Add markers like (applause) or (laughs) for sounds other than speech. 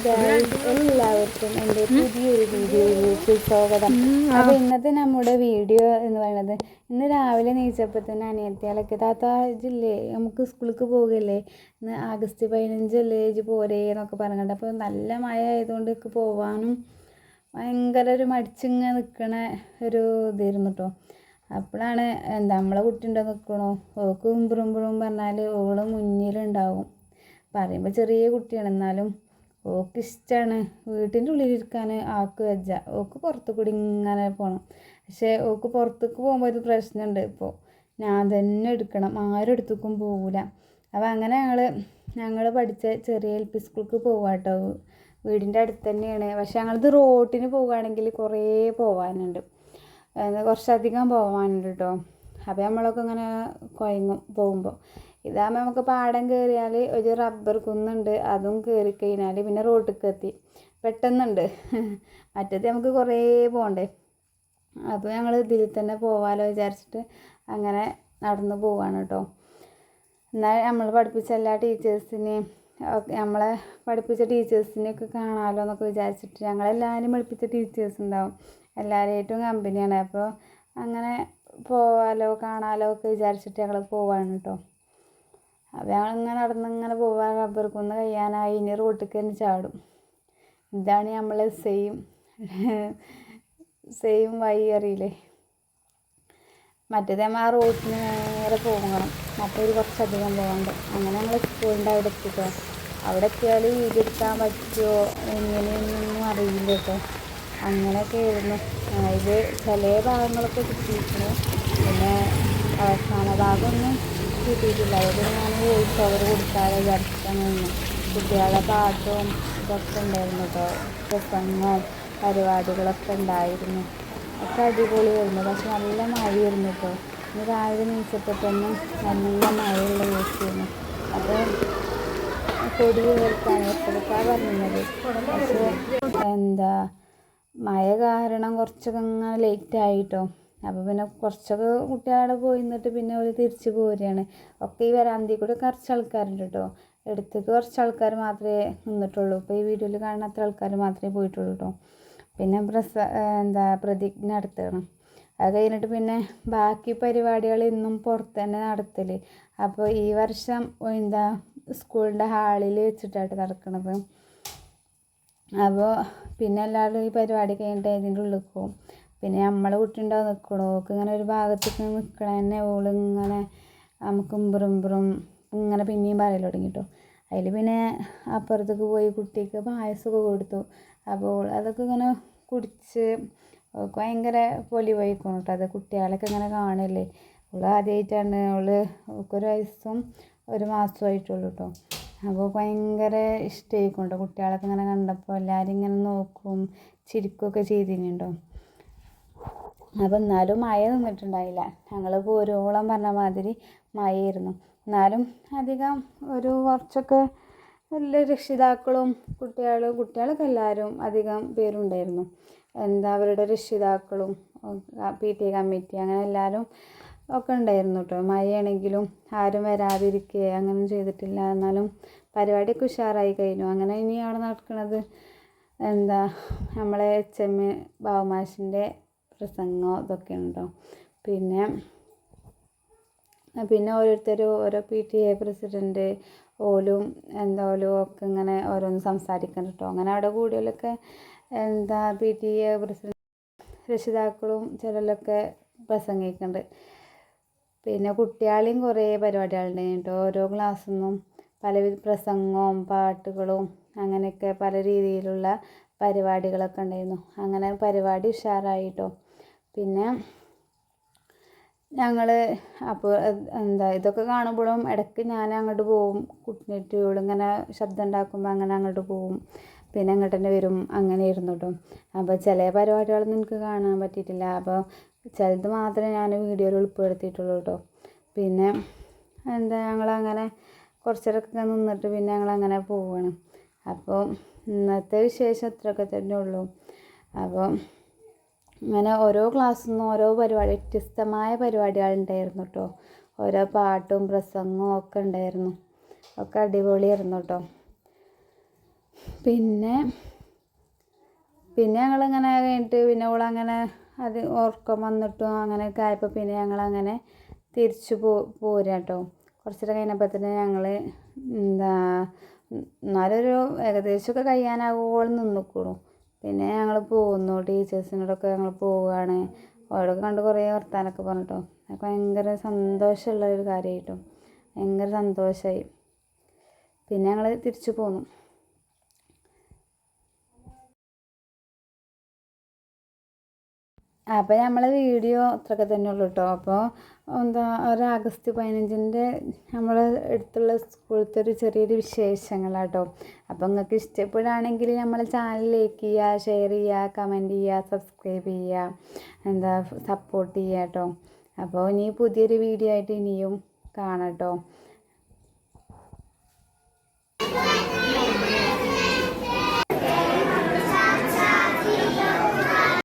എല്ലാവർക്കും എന്റെ പുതിയൊരു വീഡിയോയിലേക്ക് സ്വാഗതം. അപ്പോൾ ഇന്നത്തെ നമ്മുടെ വീഡിയോ എന്ന് പറയുന്നത് ഇന്ന് രാവിലെ നീച്ചപ്പോൾ തന്നെ അനിയത്തിയാലൊക്കെ താത്ത ഇജില്ലേ നമുക്ക് സ്കൂളിലേക്ക് പോകല്ലേ? ഇന്ന് ആഗസ്റ്റ് പതിനഞ്ചല്ലേ ഇജ് പോരേ എന്നൊക്കെ പറഞ്ഞിട്ട് അപ്പോൾ നല്ല മഴ ആയതുകൊണ്ട് എനിക്ക് പോവാനും ഭയങ്കര ഒരു മടിച്ചിങ്ങ നിൽക്കണ ഒരു ഇതായിരുന്നു കേട്ടോ അപ്പോഴാണ് എന്താ നമ്മളെ കുട്ടി ഉണ്ടോ നിൽക്കണോ ഓക്ക് ഉമ്പുറുമ്പുറും പറഞ്ഞാൽ ഓൾ മുന്നിലുണ്ടാവും. പറയുമ്പോൾ ചെറിയ കുട്ടിയാണ് എന്നാലും ഓക്ക് ഇഷ്ടമാണ് വീട്ടിന്റെ ഉള്ളിലിരിക്കാൻ ആക്ക് വെച്ച ഓക്ക് പുറത്തു കൂടി ഇങ്ങനെ പോകണം പക്ഷേ ഓക്ക് പുറത്തേക്ക് പോകുമ്പോൾ ഒരു പ്രശ്നമുണ്ട്. ഇപ്പോൾ ഞാൻ തന്നെ എടുക്കണം. ആരും എടുത്തേക്കും പോകില്ല അപ്പോൾ അങ്ങനെ ഞങ്ങൾ ഞങ്ങൾ പഠിച്ച ചെറിയ എൽ പി സ്കൂൾക്ക് പോവാട്ടോ. വീടിന്റെ അടുത്ത് തന്നെയാണ്. പക്ഷേ ഞങ്ങളിത് റോട്ടിന് പോവുകയാണെങ്കിൽ കുറേ പോകാനുണ്ട് കുറച്ചധികം പോകാനുണ്ട് കേട്ടോ അപ്പോൾ നമ്മളൊക്കെ ഇങ്ങനെ കുഴങ്ങും പോകുമ്പോൾ ഇതാകുമ്പോൾ നമുക്ക് പാടം കയറിയാൽ ഒരു റബ്ബർ കുന്നുണ്ട് അതും കയറി കഴിഞ്ഞാൽ പിന്നെ റോട്ടിലേക്ക് എത്തി. പെട്ടെന്നുണ്ട്. (laughs) മറ്റേത് നമുക്ക് കുറേ പോകണ്ടേ അപ്പോൾ ഞങ്ങൾ ഇതിൽ തന്നെ പോവാലോ വിചാരിച്ചിട്ട് അങ്ങനെ നടന്ന് പോവാണ് കേട്ടോ എന്നാൽ നമ്മൾ പഠിപ്പിച്ച എല്ലാ ടീച്ചേഴ്സിനെയും നമ്മളെ പഠിപ്പിച്ച ടീച്ചേഴ്സിനെയൊക്കെ കാണാമല്ലോ എന്നൊക്കെ വിചാരിച്ചിട്ട് ഞങ്ങളെല്ലാവരും പഠിപ്പിച്ച ടീച്ചേഴ്സ് ഉണ്ടാവും. എല്ലാവരുമായിട്ടും കമ്പനിയാണ് അപ്പോൾ അങ്ങനെ പോവാലോ കാണാലോ ഒക്കെ വിചാരിച്ചിട്ട് ഞങ്ങൾ പോവാണ് കേട്ടോ അപ്പോൾ ഞങ്ങളിങ്ങനെ നടന്നിങ്ങനെ പോവാൻ റബ്ബർ കഴിയാനായി ഇനി റോട്ടിൽ തന്നെ ചാടും. ഇതാണ് നമ്മൾ സെയിം സെയിം വഴി അറിയില്ലേ? മറ്റേത് ആ റോട്ടിന് നേരെ പോകണം. മറ്റൊരു കുറച്ചധികം പോകണ്ട. അങ്ങനെ ഞങ്ങൾ സ്കൂളിന്റെ അവിടെ എത്തിട്ടോ. അവിടെ എത്തിയാൽ വീടെടുക്കാൻ പറ്റുമോ എങ്ങനെയൊന്നും അറിയില്ല കേട്ടോ. അങ്ങനെയൊക്കെ ആയിരുന്നു. ഇത് ചില ഭാഗങ്ങളൊക്കെ കിട്ടിയിരുന്നു പിന്നെ അവസാന ഭാഗമൊന്നും കിട്ടിയിട്ടില്ല. അതുകൊണ്ട് ഞാൻ വോയിസ് ഓവർ കൊടുക്കാതെ വിചാരിച്ചിട്ടാണ് കുട്ടികളുടെ പാട്ടും ഇതൊക്കെ ഉണ്ടായിരുന്നു കേട്ടോ. പ്രസംഗവും പരിപാടികളൊക്കെ ഉണ്ടായിരുന്നു. ഒക്കെ അടിപൊളിയായിരുന്നു പക്ഷെ നല്ല മഴയായിരുന്നു കേട്ടോ. ഇന്ന് രാവിലെ നീച്ചപ്പോൾ തന്നെ നല്ല മഴയുള്ള ദിവസമായിരുന്നു. അപ്പോൾ കൊടി കേൾക്കാൻ എപ്പോഴൊക്കെ പറഞ്ഞത്. പക്ഷേ എന്താ മഴ കാരണം കുറച്ചൊക്കെ ഇങ്ങനെ ലേറ്റ് അപ്പോൾ പിന്നെ കുറച്ചൊക്കെ കുട്ടികളവിടെ പോയി നിന്നിട്ട് പിന്നെ അവർ തിരിച്ച് പോരുകയാണ്. ഒക്കെ ഈ വരാന്തി കൂടെ കുറച്ച് ആൾക്കാരുണ്ട് കേട്ടോ എടുത്തേക്ക് കുറച്ച് ആൾക്കാർ മാത്രമേ നിന്നിട്ടുള്ളൂ. ഇപ്പോൾ ഈ വീഡിയോയിൽ കാണുന്ന അത്ര ആൾക്കാർ മാത്രമേ പോയിട്ടുള്ളൂ കേട്ടോ പിന്നെ പ്രസ എന്താ പ്രതിജ്ഞ നടത്തണം. അത് കഴിഞ്ഞിട്ട് പിന്നെ ബാക്കി പരിപാടികൾ ഇന്നും പുറത്ത് തന്നെ നടത്തൽ അപ്പോൾ ഈ വർഷം എന്താ സ്കൂളിന്റെ ഹാളിൽ വെച്ചിട്ടായിട്ട് നടക്കണത്. അപ്പോൾ പിന്നെ എല്ലാവരും ഈ പരിപാടി കഴിഞ്ഞിട്ട് അതിന്റെ ഉള്ളിൽ പോകും പിന്നെ നമ്മളെ കുട്ടി ഉണ്ടാവും നിൽക്കണോ ഓൾക്ക് ഇങ്ങനെ ഒരു ഭാഗത്തേക്ക് നിൽക്കണ തന്നെ ഓളിങ്ങനെ നമുക്ക് ഉമ്പറുമ്പറും ഇങ്ങനെ പിന്നെയും പറയൽ തുടങ്ങി കേട്ടോ അതിൽ പിന്നെ അപ്പുറത്തേക്ക് പോയി കുട്ടിക്ക് പായസമൊക്കെ കൊടുത്തു. അപ്പോൾ അതൊക്കെ ഇങ്ങനെ കുടിച്ച് ഭയങ്കര പൊലി പോയിക്കോണം കേട്ടോ അത് കുട്ടികളൊക്കെ ഇങ്ങനെ കാണല്ലേ. അവൾ ആദ്യമായിട്ടാണ് അവൾ ഒരു വയസ്സും ഒരു മാസവും ആയിട്ടുള്ളൂ കേട്ടോ അപ്പോൾ ഭയങ്കര ഇഷ്ടമായിക്കോട്ടോ കുട്ടികളൊക്കെ ഇങ്ങനെ കണ്ടപ്പോൾ. എല്ലാവരും ഇങ്ങനെ നോക്കും ചിരിക്കുകയൊക്കെ ചെയ്തിട്ടുണ്ടോ അപ്പോൾ എന്നാലും മഴ നിന്നിട്ടുണ്ടായില്ല. ഞങ്ങൾ പോരോളം പറഞ്ഞ മാതിരി മഴയായിരുന്നു. എന്നാലും അധികം ഒരു കുറച്ചൊക്കെ നല്ല രക്ഷിതാക്കളും കുട്ടികളും കുട്ടികളൊക്കെ എല്ലാവരും അധികം പേരുണ്ടായിരുന്നു. എന്താ അവരുടെ രക്ഷിതാക്കളും പി ടി എ കമ്മിറ്റി അങ്ങനെ എല്ലാവരും ഒക്കെ ഉണ്ടായിരുന്നു കേട്ടോ മഴയാണെങ്കിലും ആരും വരാതിരിക്കുക അങ്ങനെ ചെയ്തിട്ടില്ല. എന്നാലും പരിപാടിയൊക്കെ ഉഷാറായി കഴിഞ്ഞു. അങ്ങനെ ഇനി അവിടെ നടക്കുന്നത് എന്താ? നമ്മളെ എച്ച് എം ബാബുമാഷിന്റെ പ്രസംഗം ഇതൊക്കെയാണ് കേട്ടോ പിന്നെ പിന്നെ ഓരോരുത്തർ ഓരോ പി ടി എ പ്രസിഡന്റ് ഓലും എന്താ ഓലും ഒക്കെ ഇങ്ങനെ ഓരോന്ന് സംസാരിക്കണം കേട്ടോ അങ്ങനെ അവിടെ കൂടിയാലൊക്കെ എന്താ പി ടി എ പ്രസിഡന്റ് രക്ഷിതാക്കളും ചിലരൊക്കെ പ്രസംഗിക്കുന്നുണ്ട് പിന്നെ കുട്ടികളെയും കുറേ പരിപാടികളുണ്ട് കേട്ടോ. ഓരോ ക്ലാസ്സിൽ നിന്നും പലവിധ പ്രസംഗവും പാട്ടുകളും അങ്ങനെയൊക്കെ പല രീതിയിലുള്ള പരിപാടികളൊക്കെ ഉണ്ടായിരുന്നു. അങ്ങനെ പരിപാടി ഉഷാറായിട്ടോ പിന്നെ ഞങ്ങൾ അപ്പോൾ എന്താ ഇതൊക്കെ കാണുമ്പോഴും ഇടയ്ക്ക് ഞാൻ അങ്ങോട്ട് പോവും. കുട്ടിയിട്ട് ഇങ്ങനെ ശബ്ദം ഉണ്ടാക്കുമ്പോൾ അങ്ങനെ അങ്ങോട്ട് പോവും. പിന്നെ അങ്ങോട്ട് തന്നെ വരും. അങ്ങനെ ഇരുന്നു കേട്ടോ അപ്പോൾ ചില പരിപാടികളൊന്നും എനിക്ക് കാണാൻ പറ്റിയിട്ടില്ല. അപ്പോൾ ചിലത് മാത്രമേ ഞാൻ വീഡിയോയിൽ ഉൾപ്പെടുത്തിയിട്ടുള്ളൂ കേട്ടോ പിന്നെ എന്താ ഞങ്ങളങ്ങനെ കുറച്ചേരൊക്കെ നിന്നിട്ട് പിന്നെ ഞങ്ങളങ്ങനെ പോവുകയാണ് അപ്പോൾ ഇന്നത്തെ വിശേഷം ഇത്രയൊക്കെ തന്നെ ഉള്ളൂ. അപ്പോൾ ഇങ്ങനെ ഓരോ ക്ലാസ്സിൽ നിന്നും ഓരോ പരിപാടി വ്യത്യസ്തമായ പരിപാടികളുണ്ടായിരുന്നു കേട്ടോ ഓരോ പാട്ടും പ്രസംഗവും ഒക്കെ ഉണ്ടായിരുന്നു. ഒക്കെ അടിപൊളിയായിരുന്നു കേട്ടോ പിന്നെ പിന്നെ ഞങ്ങളിങ്ങനെ കഴിഞ്ഞിട്ട് പിന്നെ അങ്ങനെ അത് ഉറക്കം വന്നിട്ടും അങ്ങനെയൊക്കെ ആയപ്പോൾ പിന്നെ ഞങ്ങളങ്ങനെ തിരിച്ചു പോ പോരുക കേട്ടോ കുറച്ചിട്ട് കഴിഞ്ഞപ്പോൾ തന്നെ ഞങ്ങൾ എന്താ എന്നാലൊരു ഏകദേശമൊക്കെ കഴിയാനാകുമ്പോൾ നിന്നിക്കണു. പിന്നെ ഞങ്ങൾ പോകുന്നു ടീച്ചേഴ്സിനോടൊക്കെ ഞങ്ങൾ പോവുകയാണ് അവരൊക്കെ കണ്ട് കുറേ വർത്താനമൊക്കെ പറഞ്ഞിട്ടോ. അപ്പം ഭയങ്കര സന്തോഷമുള്ള ഒരു കാര്യമായിട്ടോ ഭയങ്കര സന്തോഷമായി പിന്നെ ഞങ്ങൾ തിരിച്ചു പോന്നു. അപ്പോൾ നമ്മളെ വീഡിയോ അത്രയൊക്കെ തന്നെ ഉള്ളൂ കേട്ടോ അപ്പോൾ എന്താ ഒരു ആഗസ്റ്റ് പതിനഞ്ചിന്റെ നമ്മൾ അടുത്തുള്ള സ്കൂളത്തെ ഒരു ചെറിയൊരു വിശേഷങ്ങളാട്ടോ അപ്പോൾ നിങ്ങൾക്ക് ഇഷ്ടപ്പെടുകയാണെങ്കിൽ നമ്മളെ ചാനൽ ലൈക്ക് ചെയ്യുക ഷെയർ ചെയ്യുക കമന്റ് ചെയ്യുക സബ്സ്ക്രൈബ് ചെയ്യുക എന്താ സപ്പോർട്ട് ചെയ്യുക കേട്ടോ അപ്പോൾ ഇനി പുതിയൊരു വീഡിയോ ആയിട്ട് ഇനിയും കാണാം കേട്ടോ